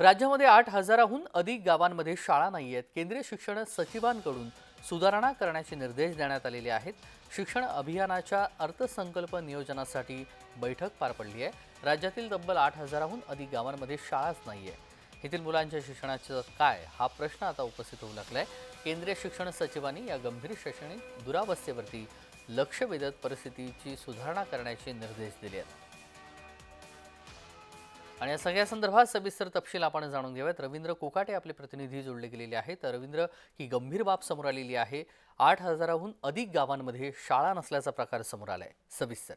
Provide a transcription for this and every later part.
राज्यामध्ये आठ हजाराहून अधिक गावांमध्ये शाळा नाही आहेत. केंद्रीय शिक्षण सचिवांकडून सुधारणा करण्याचे निर्देश देण्यात आलेले आहेत. शिक्षण अभियानाच्या अर्थसंकल्प नियोजनासाठी बैठक पार पडली आहे. राज्यातील तब्बल आठ हजाराहून अधिक गावांमध्ये शाळाच नाही आहे. येथील मुलांच्या शिक्षणाचं काय? हा प्रश्न आता उपस्थित होऊ लागला आहे केंद्रीय शिक्षण सचिवांनी या गंभीर शैक्षणिक दुरावस्थेवरती लक्ष वेधत परिस्थितीची सुधारणा करण्याचे निर्देश दिले आहेत. आणि या सगळ्या संदर्भात सविस्तर तपशील आपण जाणून घेऊयात. रवींद्र कोकाटे आपले प्रतिनिधी जोडले गेलेले आहेत. रवींद्र ही गंभीर बाब समोर आलेली आहे. आठ हजाराहून अधिक गावांमध्ये शाळा नसल्याचा प्रकार समोर आलाय. सविस्तर.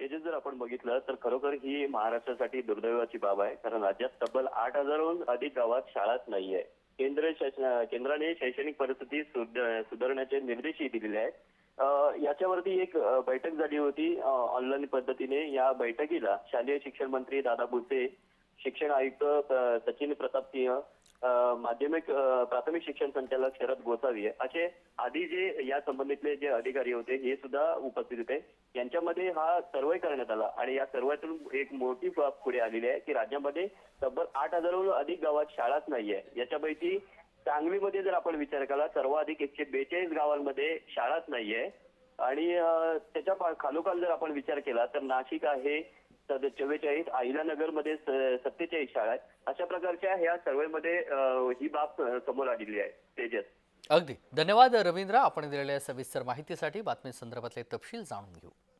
हे जर आपण बघितलं तर खरोखर ही महाराष्ट्रासाठी दुर्दैवाची बाब आहे. कारण राज्यात तब्बल आठ हजारहून अधिक गावात शाळाच नाहीये. केंद्र शासन- केंद्राने शैक्षणिक परिस्थिती सुध- सुधारण्याचे निर्देशही दिलेले आहेत. याच्यावरती एक बैठक झाली होती ऑनलाईन पद्धतीने. या बैठकीला शालेय शिक्षण मंत्री दादा भुसे शिक्षण आयुक्त सचिन प्रताप सिंह माध्यमिक प्राथमिक शिक्षण संचालक शरद गोसावी असे आधी जे या संबंधितले जे अधिकारी होते हे सुद्धा उपस्थित होते. यांच्यामध्ये हा सर्वे करण्यात आला आणि या सर्वेतून एक मोठी बाब पुढे आलेली आहे की राज्यामध्ये तब्बल आठ हजारहून अधिक गावात शाळाच नाहीये. याच्यापैकी सांगलीमध्ये जर आपण विचार केला सर्वाधिक एकशे बेचाळीस गावांमध्ये शाळाच नाहीये. आणि त्याच्या खालोखाल जर आपण विचार केला तर नाशिक आहे चव्वेचाळीस अहिलानगरमध्ये सत्तेचाळीस शाळा आहेत. अशा प्रकारच्या ह्या सर्वेमध्ये मध्ये ही बाब समोर आलेली आहे. तेजस. अगदी. धन्यवाद रवींद्र. आपण दिलेल्या सविस्तर माहितीसाठी बातमी संदर्भातले तपशील जाणून घेऊ.